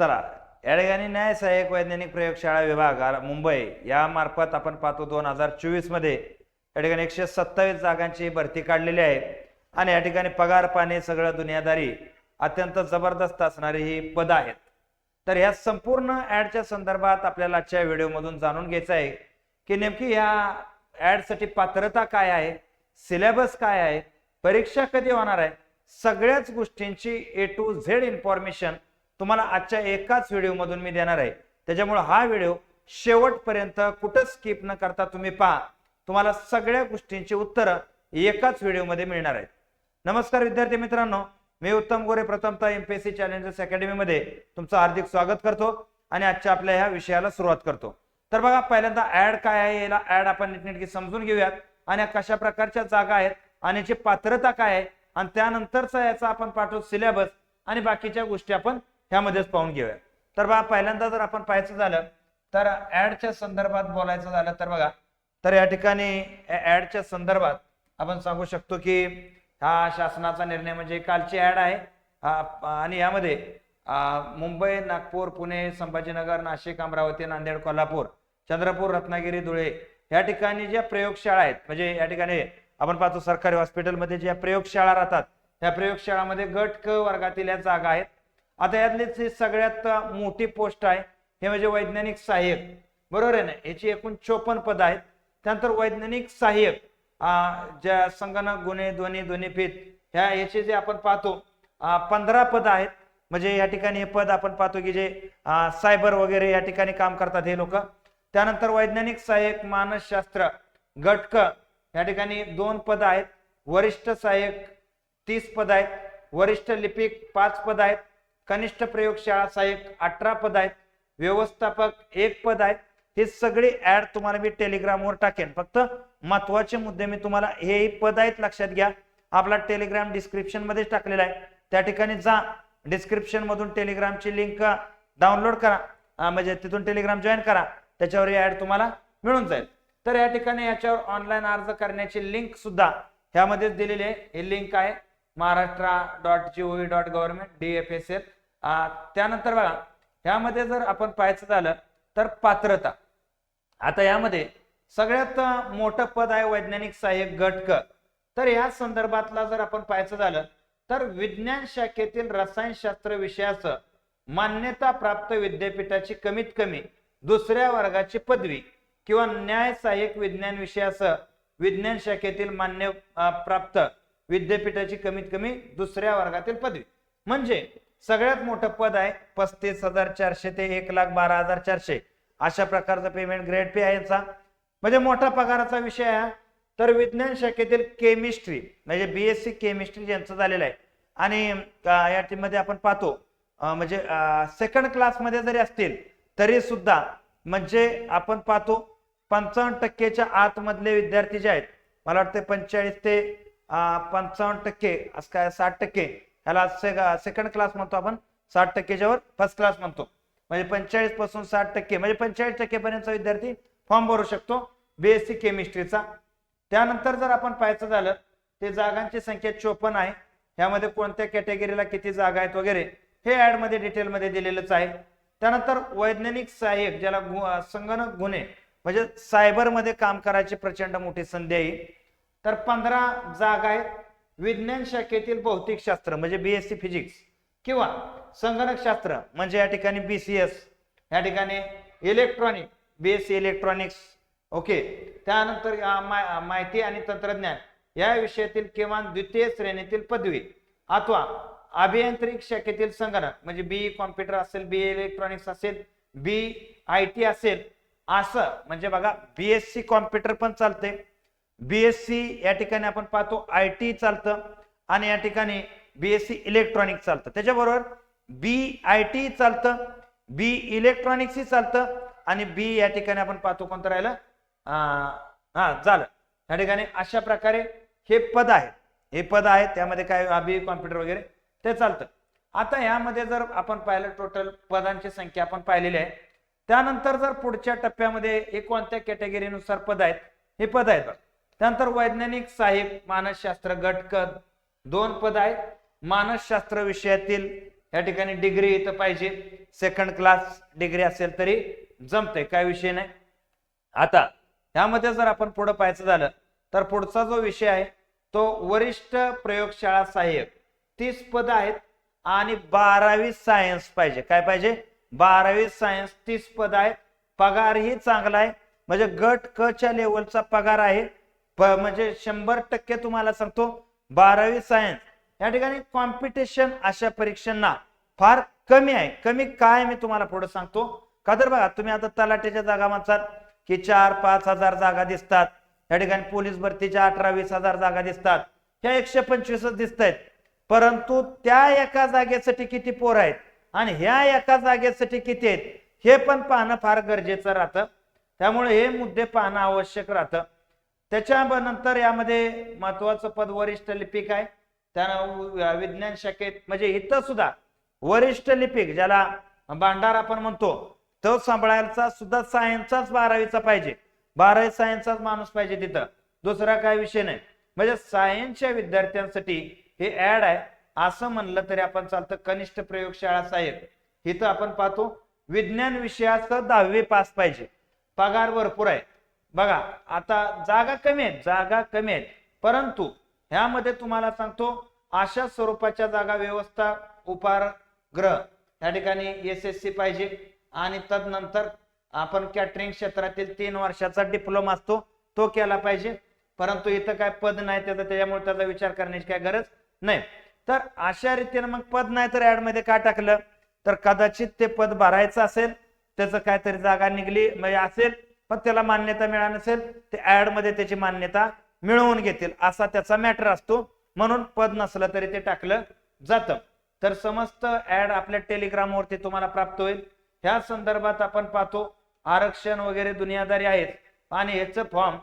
चला या ठिकाणी न्याय सहाय्यक वैज्ञानिक प्रयोगशाळा विभाग मुंबई या मार्फत आपण पाहतो दोन हजार चोवीसमध्ये या ठिकाणी एकशे सत्तावीस जागांची भरती काढलेली आहे. आणि या ठिकाणी पगार पाणी सगळं दुनियादारी अत्यंत जबरदस्त असणारी ही पद आहेत. तर या संपूर्ण ऍडच्या संदर्भात आपल्याला आजच्या व्हिडिओमधून जाणून घ्यायचं आहे की नेमकी या ऍडसाठी पात्रता काय आहे सिलेबस काय आहे परीक्षा कधी होणार आहे सगळ्याच गोष्टींची ए टू झेड इन्फॉर्मेशन तुम्हाला आजच्या एकाच व्हिडिओमधून मी देणार आहे. त्याच्यामुळे हा व्हिडिओ शेवटपर्यंत कुठं स्किप न करता तुम्ही पहा. तुम्हाला सगळ्या गोष्टींची उत्तरं एकाच व्हिडिओमध्ये मिळणार आहेत. नमस्कार विद्यार्थी मित्रांनो मी उत्तम गोरे प्रथमतः एमपीएससी चॅलेंजर्स अकॅडमीमध्ये तुमचं हार्दिक स्वागत करतो आणि आजच्या आपल्या ह्या विषयाला सुरुवात करतो. तर बघा पहिल्यांदा ऍड काय आहे? याला ऍड आपण नीटनेटकी समजून घेऊयात. आणि कशा प्रकारच्या जागा आहेत? आणि याची पात्रता काय आहे? आणि त्यानंतरचा याचा आपण पाठवू सिलेबस आणि बाकीच्या गोष्टी आपण ह्यामध्येच पाहून घेऊया. तर बघा पहिल्यांदा जर आपण पाहायचं झालं तर ऍडच्या संदर्भात बोलायचं झालं तर बघा तर या ठिकाणी ऍडच्या संदर्भात आपण सांगू शकतो की हा शासनाचा निर्णय म्हणजे कालची ऍड आहे. आणि यामध्ये मुंबई नागपूर पुणे संभाजीनगर नाशिक अमरावती नांदेड कोल्हापूर चंद्रपूर रत्नागिरी धुळे या ठिकाणी ज्या प्रयोगशाळा आहेत म्हणजे या ठिकाणी आपण पाहतो सरकारी हॉस्पिटलमध्ये ज्या प्रयोगशाळा राहतात त्या प्रयोगशाळामध्ये गट क वर्गातील या जागा आहेत. आता यातलीच ही सगळ्यात मोठी पोस्ट आहे. हे म्हणजे वैज्ञानिक सहाय्यक. बरोबर आहे ना? याची एकूण चोपन्न पद आहेत. त्यानंतर वैज्ञानिक सहाय्यक ज्या संगणक गुन्हे ध्वनी ध्वनीफीत ह्या याचे जे आपण पाहतो पंधरा पद आहेत. म्हणजे या ठिकाणी हे पद आपण पाहतो की जे सायबर वगैरे या ठिकाणी काम करतात हे लोक. त्यानंतर वैज्ञानिक सहाय्यक मानसशास्त्र गटक या ठिकाणी दोन पद आहेत. वरिष्ठ सहाय्यक तीस पद आहेत. वरिष्ठ लिपिक पाच पद आहेत. कनिष्ठ प्रयोगशाळा साहेब अठरा पद आहेत व्यवस्थापक एक पद आहे हे सगळे ऍड तुम्हाला मी टेलिग्रामवर टाकेन. फक्त महत्त्वाचे मुद्दे मी तुम्हाला हे पद आहेत लक्षात घ्या. आपला टेलिग्राम डिस्क्रिप्शनमध्ये टाकलेला आहे. त्या ठिकाणी जा. डिस्क्रिप्शन मधून टेलिग्रामची लिंक डाउनलोड करा. म्हणजे तिथून टेलिग्राम जॉईन करा. त्याच्यावर हे ऍड तुम्हाला मिळून जाईल. तर या ठिकाणी याच्यावर ऑनलाईन अर्ज करण्याची लिंक सुद्धा ह्यामध्येच दिलेली आहे. ही लिंक आहे महाराष्ट्र डॉट जी ओई dot government D F S L त्यानंतर बघा ह्यामध्ये जर आपण पाहायचं झालं तर पात्रता. आता यामध्ये सगळ्यात मोठं पद आहे वैज्ञानिक सहाय्यक गट क तर या संदर्भातला जर आपण पाहायचं झालं तर विज्ञान शाखेतील रसायनशास्त्र विषयाचं मान्यता प्राप्त विद्यापीठाची कमीत कमी दुसऱ्या वर्गाची पदवी किंवा न्याय सहाय्यक विज्ञान विषयासह विज्ञान शाखेतील मान्य प्राप्त विद्यापीठाची कमीत कमी दुसऱ्या वर्गातील पदवी. म्हणजे सगळ्यात मोठं पद आहे पस्तीस हजार चारशे ते एक लाख बारा हजार चारशे. अशा प्रकारचा पेमेंट ग्रेड पे आहे याचा. म्हणजे मोठा पगाराचा विषय आहे हा. तर विज्ञान शाखेतील केमिस्ट्री म्हणजे बीएससी केमिस्ट्री ज्यांचं झालेलं आहे. आणि या टीममध्ये आपण पाहतो म्हणजे सेकंड क्लासमध्ये जरी असतील तरी सुद्धा म्हणजे आपण पाहतो पंचावन्न टक्केच्या आतमधले विद्यार्थी जे आहेत मला वाटतं पंचेचाळीस ते पंचावन्न टक्के असं काय साठ टक्के याला सेकंड क्लास म्हणतो आपण साठ टक्केच्या वर फर्स्ट क्लास म्हणतो. म्हणजे पंचेचाळीसपासून साठ टक्के म्हणजे पंचेचाळीस टक्केपर्यंतचा विद्यार्थी फॉर्म भरू शकतो बीएससी केमिस्ट्रीचा त्यानंतर जर आपण पाहायचं झालं ते जागांची संख्या चोपन्न आहे. ह्यामध्ये कोणत्या कॅटेगरीला किती जागा आहेत वगैरे हे ऍडमध्ये डिटेलमध्ये दिलेलंच आहे. त्यानंतर वैज्ञानिक सहाय्यक ज्याला गु- संगणक गुन्हे म्हणजे सायबरमध्ये काम करायची प्रचंड मोठी संधी आहे. तर पंधरा जागा आहेत. विज्ञान शाखेतील भौतिकशास्त्र म्हणजे बीएससी फिजिक्स किंवा संगणक शास्त्र म्हणजे या ठिकाणी बी सी एस या ठिकाणी इलेक्ट्रॉनिक बीएससी इलेक्ट्रॉनिक्स ओके त्यानंतर माहिती आणि तंत्रज्ञान या विषयातील किमान द्वितीय श्रेणीतील पदवी अथवा अभियांत्रिक शाखेतील संगणक म्हणजे बी कॉम्प्युटर असेल बी इलेक्ट्रॉनिक्स असेल बी आय टी असेल असं म्हणजे बघा बीएससी कॉम्प्युटर पण चालते बीएससी या ठिकाणी आपण पाहतो आय टी चालतं आणि या ठिकाणी बीएससी इलेक्ट्रॉनिक चालतं. त्याच्याबरोबर बी आय टी चालतं बी इलेक्ट्रॉनिक्सही चालतं आणि बी या ठिकाणी आपण पाहतो कोणतं राहिलं? हा झालं. या ठिकाणी अशा प्रकारे हे पद आहेत. हे पद आहेत त्यामध्ये काय बी कॉम्प्युटर वगैरे ते चालतं. आता यामध्ये जर आपण पाहिलं टोटल पदांची संख्या आपण पाहिलेली आहे. त्यानंतर जर पुढच्या टप्प्यामध्ये हे कोणत्या कॅटेगरीनुसार पद आहेत? हे पद आहेत त्यानंतर वैज्ञानिक साहेब मानसशास्त्र गट दोन पद आहेत. मानसशास्त्र विषयातील या ठिकाणी डिग्री इथं पाहिजे. सेकंड क्लास डिग्री असेल तरी जमते काय विषय नाही. आता ह्यामध्ये जर आपण पुढं पाहायचं झालं तर पुढचा जो विषय आहे तो वरिष्ठ प्रयोगशाळा सहाय्यक तीस पद आहेत आणि बारावी सायन्स पाहिजे. काय पाहिजे? बारावी सायन्स तीस पद आहेत. पगारही चांगला आहे. म्हणजे गट क च्या लेवलचा पगार आहे. म्हणजे शंभर टक्के तुम्हाला सांगतो बारावी सायन्स या ठिकाणी कॉम्पिटिशन अशा परीक्षांना फार कमी आहे. कमी काय मी तुम्हाला पुढे सांगतो. का तर बघा तुम्ही आता तलाट्याच्या जागा म्हणतात की चार पाच हजार जागा दिसतात. या ठिकाणी पोलीस भरतीच्या अठरा वीस हजार जागा दिसतात. ह्या एकशे पंचवीसच दिसत आहेत परंतु त्या एका जागेसाठी किती पोर आहेत? आणि ह्या एका जागेसाठी किती आहेत? हे पण पाहणं फार गरजेचं राहतं. त्यामुळे हे मुद्दे पाहणं आवश्यक राहतं. त्याच्या नंतर यामध्ये महत्वाचं पद वरिष्ठ लिपिक आहे. त्यानं विज्ञान शाखेत म्हणजे इथं सुद्धा वरिष्ठ लिपिक ज्याला भांडार आपण म्हणतो तो सांभाळायचा सुद्धा सायन्सचाच बारावीचा पाहिजे. बारावी सायन्सचाच माणूस पाहिजे तिथं. दुसरा काय विषय नाही. म्हणजे सायन्सच्या विद्यार्थ्यांसाठी हे ऍड आहे. असं म्हणलं तरी आपण चालतं कनिष्ठ प्रयोगशाळा साहेब. इथं आपण पाहतो विज्ञान विषयाचं दहावी पास पाहिजे. पगार भरपूर आहे. बघा आता जागा कमी आहेत जागा कमी आहेत. परंतु ह्यामध्ये तुम्हाला सांगतो अशा स्वरूपाच्या जागा व्यवस्था उपारग्रह या ठिकाणी एस एस सी पाहिजे. आणि तदनंतर आपण कॅटरिंग क्षेत्रातील तीन वर्षाचा डिप्लोमा असतो तो केला पाहिजे. परंतु इथं काय पद नाही त्याचा त्याच्यामुळे त्याचा विचार करण्याची काय गरज नाही. तर अशा रीतीने मग पद नाही तर ऍडमध्ये काय टाकलं? तर कदाचित ते पद भरायचं असेल त्याचं काहीतरी जागा निघली म्हणजे असेल पण त्याला मान्यता मिळाली नसेल ते ॲडमध्ये त्याची मान्यता मिळवून घेतील. असा त्याचा मॅटर असतो. म्हणून पद नसलं तरी ते टाकलं जातं. तर समस्त ऍड आपल्या टेलिग्रामवरती तुम्हाला प्राप्त होईल. ह्या संदर्भात आपण पाहतो आरक्षण वगैरे दुनियादारी आहेत. आणि याचं फॉर्म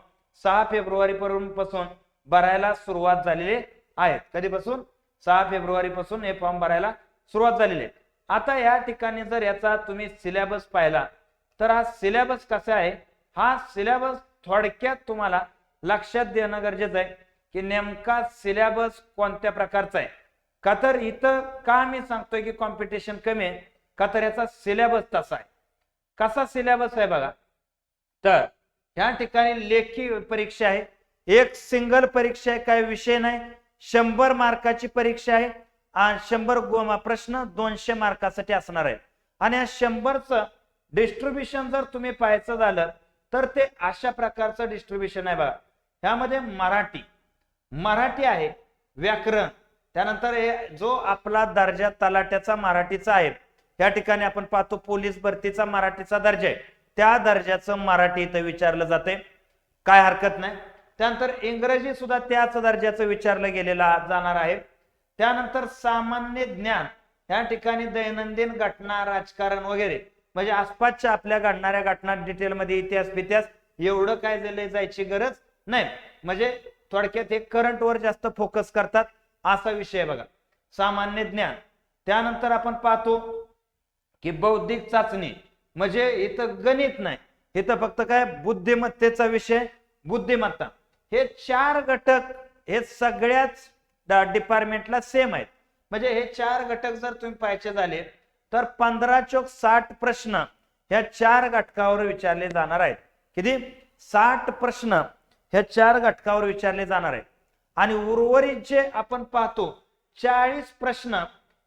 सहा फेब्रुवारी पासून भरायला सुरुवात झालेली आहे कधीपासून? सहा फेब्रुवारी पासून हे फॉर्म भरायला सुरुवात झालेली आहे. आता या ठिकाणी जर याचा तुम्ही सिलेबस पाहिला तर हा सिलेबस कसा आहे? हा सिलेबस थोडक्यात तुम्हाला लक्षात देणं गरजेचं आहे की नेमका सिलेबस कोणत्या प्रकारचा आहे? का तर इथं का मी सांगतोय की कॉम्पिटिशन कमी आहे? का तर याचा सिलेबस तसा आहे? कसा सिलेबस आहे बघा. तर ह्या ठिकाणी लेखी परीक्षा आहे एक सिंगल परीक्षा आहे काय विषय नाही शंभर मार्काची परीक्षा आहे आणि शंभर प्रश्न दोनशे मार्कासाठी असणार आहे. आणि या शंभरचं डिस्ट्रीब्युशन जर तुम्ही पाहायचं झालं तर ते अशा प्रकारचं डिस्ट्रीब्युशन आहे बघा. ह्यामध्ये मराठी. मराठी आहे व्याकरण. त्यानंतर हे जो आपला दर्जा तलाट्याचा मराठीचा आहे त्या ठिकाणी आपण पाहतो पोलीस भरतीचा मराठीचा दर्जा आहे. त्या दर्जाचं मराठी इथं विचारलं जाते काय हरकत नाही. त्यानंतर इंग्रजी सुद्धा त्याच दर्जाचं विचारलं गेलेलं जाणार आहे. त्यानंतर सामान्य ज्ञान. या ठिकाणी दैनंदिन घटना राजकारण वगैरे. म्हणजे आसपासच्या आपल्या घडणाऱ्या घटना डिटेलमध्ये इतिहास बितिहास एवढं काय झालंय जायची गरज नाही. म्हणजे थोडक्यात हे करंट वर जास्त फोकस करतात असा विषय बघा. सामान्य ज्ञान. त्यानंतर आपण पाहतो की बौद्धिक चाचणी. म्हणजे इथं गणित नाही. इथं फक्त काय बुद्धिमत्तेचा विषय बुद्धिमत्ता. हे चार घटक हे सगळ्याच डिपार्टमेंटला सेम आहेत. म्हणजे हे चार घटक जर तुम्ही पाहायचे झाले तर पंधरा चोक साठ प्रश्न ह्या चार घटकावर विचारले जाणार आहेत. किती? साठ प्रश्न ह्या चार घटकावर विचारले जाणार आहेत. आणि उर्वरित जे आपण पाहतो चाळीस प्रश्न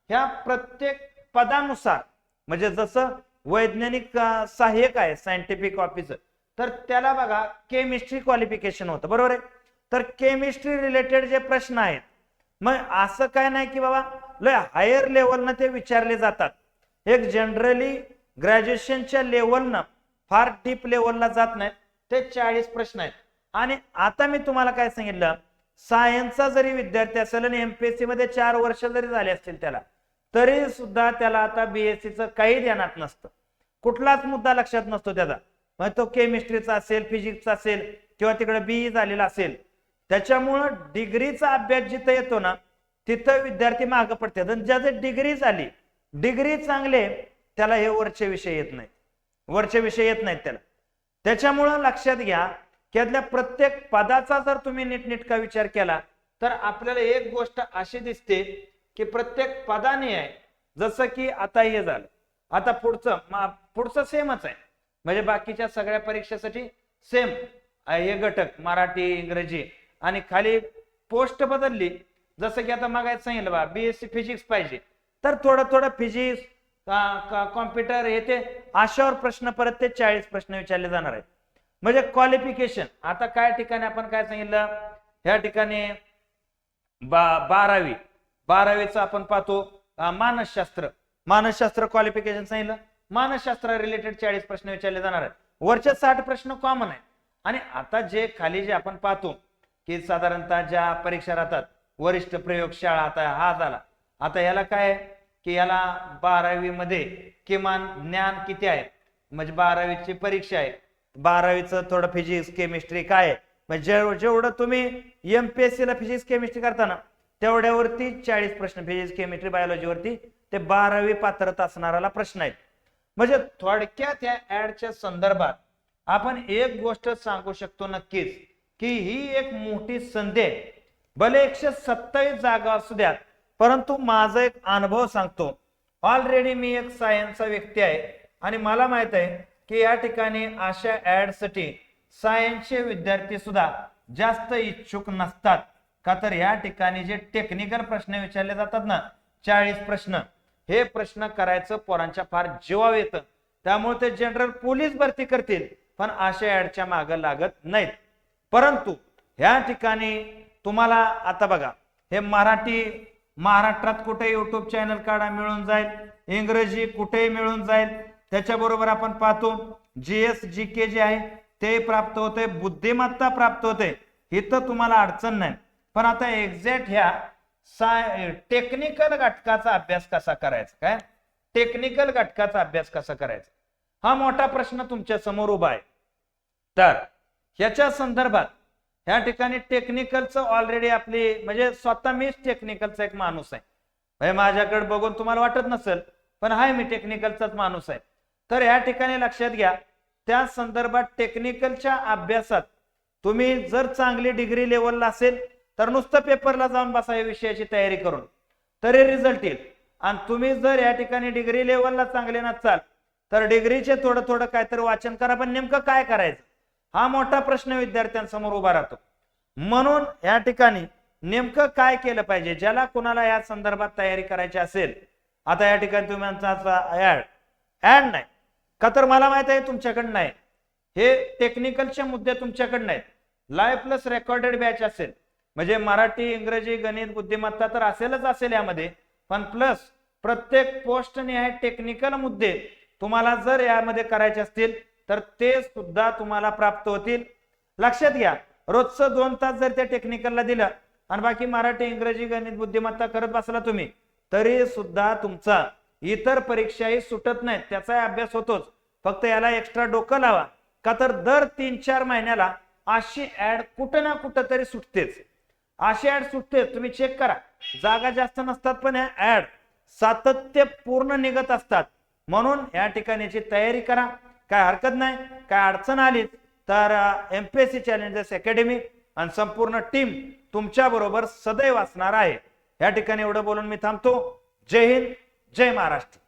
ह्या प्रत्येक पदानुसार म्हणजे जसं वैज्ञानिक सहाय्यक आहे सायंटिफिक ऑफिसर तर त्याला बघा केमिस्ट्री क्वालिफिकेशन होतं. बरोबर आहे? तर केमिस्ट्री रिलेटेड जे प्रश्न आहेत मग असं काय नाही की बाबा लय हायर लेवलनं ते विचारले जातात. एक जनरली ग्रॅज्युएशनच्या लेवलनं फार डीप लेवलला जात नाहीत. ते चाळीस प्रश्न आहेत. आणि आता मी तुम्हाला काय सांगितलं? सायन्सचा जरी विद्यार्थी असेल आणि एमपीएससी मध्ये चार वर्ष जरी झाले असतील त्याला तरी सुद्धा त्याला आता बीएससीचं काही ध्यानात नसतं. कुठलाच मुद्दा लक्षात नसतो त्याचा. मग तो केमिस्ट्रीचा असेल फिजिक्सचा असेल किंवा तिकडे बीई झालेला असेल त्याच्यामुळं डिग्रीचा अभ्यास जिथं येतो ना तिथं विद्यार्थी मागं पडतात. आणि ज्याचं डिग्री झाली डिग्री चांगले त्याला हे वरचे विषय येत नाहीत. वरचे विषय येत नाहीत त्याला. त्याच्यामुळं लक्षात घ्या की यातल्या प्रत्येक पदाचा जर तुम्ही नीटनेटका विचार केला तर आपल्याला एक गोष्ट अशी दिसते की प्रत्येक पदाने आहे जसं की आता हे झालं. आता पुढचं पुढचं सेमच आहे. म्हणजे बाकीच्या सगळ्या परीक्षेसाठी सेम हे घटक मराठी इंग्रजी. आणि खाली पोस्ट बदलली जसं की आता मागायचं सांगितलं बा बीएससी फिजिक्स पाहिजे. तर थोडं थोडं फिजिक्स कॉम्प्युटर हे ते अशावर प्रश्न परत ते चाळीस प्रश्न विचारले जाणार आहेत. म्हणजे क्वालिफिकेशन आता काय ठिकाणी आपण काय सांगितलं? ह्या ठिकाणी बा बारावी. बारावीचं आपण पाहतो मानसशास्त्र. मानसशास्त्र क्वालिफिकेशन सांगितलं. मानसशास्त्र रिलेटेड चाळीस प्रश्न विचारले जाणार आहेत. वरचे साठ प्रश्न कॉमन आहेत. आणि आता जे खाली जे आपण पाहतो की साधारणतः ज्या परीक्षा राहतात वरिष्ठ प्रयोगशाळा आता हा झाला. आता याला काय की याला बारावी मध्ये किमान ज्ञान किती आहे? म्हणजे बारावीची परीक्षा आहे. बारावीचं थोडं फिजिक्स केमिस्ट्री काय आहे? म्हणजे जेवढं तुम्ही एम पी एस सी ला फिजिक्स केमिस्ट्री करताना तेवढ्यावरती चाळीस प्रश्न फिजिक्स केमिस्ट्री बायोलॉजीवरती ते बारावी पात्रता असणाराला प्रश्न आहेत. म्हणजे थोडक्यात त्या ऍडच्या संदर्भात आपण एक गोष्ट सांगू शकतो नक्कीच की ही एक मोठी संधी आहे. भले एकशे सत्तावीस जागा असू द्यात परंतु माझा एक अनुभव सांगतो. ऑलरेडी मी एक सायन्सचा व्यक्ती आहे आणि मला माहीत आहे की या ठिकाणी अशा ऍडसाठी सायन्सचे विद्यार्थी सुद्धा जास्त इच्छुक नसतात. का तर या ठिकाणी जे टेक्निकल प्रश्न विचारले जातात ना चाळीस प्रश्न हे प्रश्न करायचं पोरांच्या फार जीवाव येतं. त्यामुळे ते जनरल पोलीस भरती करतील पण अशा ऍडच्या मागं लागत नाहीत. परंतु ह्या ठिकाणी तुम्हाला आता बघा हे मराठी महाराष्ट्रात कुठे युट्यूब चॅनल काढा मिळून जाईल. इंग्रजी कुठेही मिळून जाईल. त्याच्याबरोबर आपण पाहतो जीएस जी के जे आहे ते प्राप्त होते बुद्धिमत्ता प्राप्त होते. इथं तुम्हाला अडचण नाही. पण आता एक्झॅक्ट ह्या टेक्निकल घटकाचा अभ्यास कसा करायचा काय? टेक्निकल घटकाचा अभ्यास कसा करायचा? हा मोठा प्रश्न तुमच्यासमोर उभा आहे. तर ह्याच्या संदर्भात ह्या ठिकाणी टेक्निकलचं ऑलरेडी आपली म्हणजे स्वतः मीच टेक्निकलचा एक माणूस आहे. म्हणजे माझ्याकडे बघून तुम्हाला वाटत नसेल पण हाय मी टेक्निकलचाच माणूस आहे. तर ह्या ठिकाणी लक्षात घ्या त्या संदर्भात टेक्निकलच्या अभ्यासात तुम्ही जर चांगली डिग्री लेवलला असेल तर नुसतं पेपरला जाऊन बसा या विषयाची तयारी करून. तरी रिझल्ट येईल. आणि तुम्ही जर या ठिकाणी डिग्री लेवलला चांगले नसाल तर डिग्रीचे थोडं थोडं काहीतरी वाचन करा पण नेमकं काय करायचं? हा मोठा प्रश्न विद्यार्थ्यांसमोर उभा राहतो. म्हणून या ठिकाणी नेमकं काय केलं पाहिजे? ज्याला कुणाला या संदर्भात तयारी करायची असेल? आता या ठिकाणी तुम्ही ऍड. ऍड नाही. का तर मला माहीत आहे तुमच्याकडे नाही. हे टेक्निकलचे मुद्दे तुमच्याकडे नाहीत. लाईव्ह प्लस रेकॉर्डेड बॅच असेल. म्हणजे मराठी इंग्रजी गणित बुद्धिमत्ता तर असेलच असेल यामध्ये. पण प्लस प्रत्येक पोस्ट निहाय टेक्निकल मुद्दे तुम्हाला जर यामध्ये करायचे असतील तर ते सुद्धा तुम्हाला प्राप्त होतील. लक्षात घ्या रोजचं दोन तास जर त्या टेक्निकलला दिलं आणि बाकी मराठी इंग्रजी गणित बुद्धिमत्ता करत बसला तुम्ही तरी सुद्धा तुमचा इतर परीक्षाही सुटत नाहीत. त्याचाही अभ्यास होतोच. फक्त याला एक्स्ट्रा डोकं लावा. का तर दर तीन चार महिन्याला अशी ऍड कुठं ना कुठं तरी सुटतेच. अशी ऍड सुटते तुम्ही चेक करा. जागा जास्त नसतात पण ह्या ऍड सातत्य पूर्ण निघत असतात. म्हणून या ठिकाणीची तयारी करा. काय हरकत नाही काय अडचण आली तर एमपीएससी चॅलेंजर्स अकॅडमी आणि संपूर्ण टीम तुमच्या बरोबर सदैव असणार आहे. या ठिकाणी एवढं बोलून मी थांबतो. जय हिंद जय महाराष्ट्र.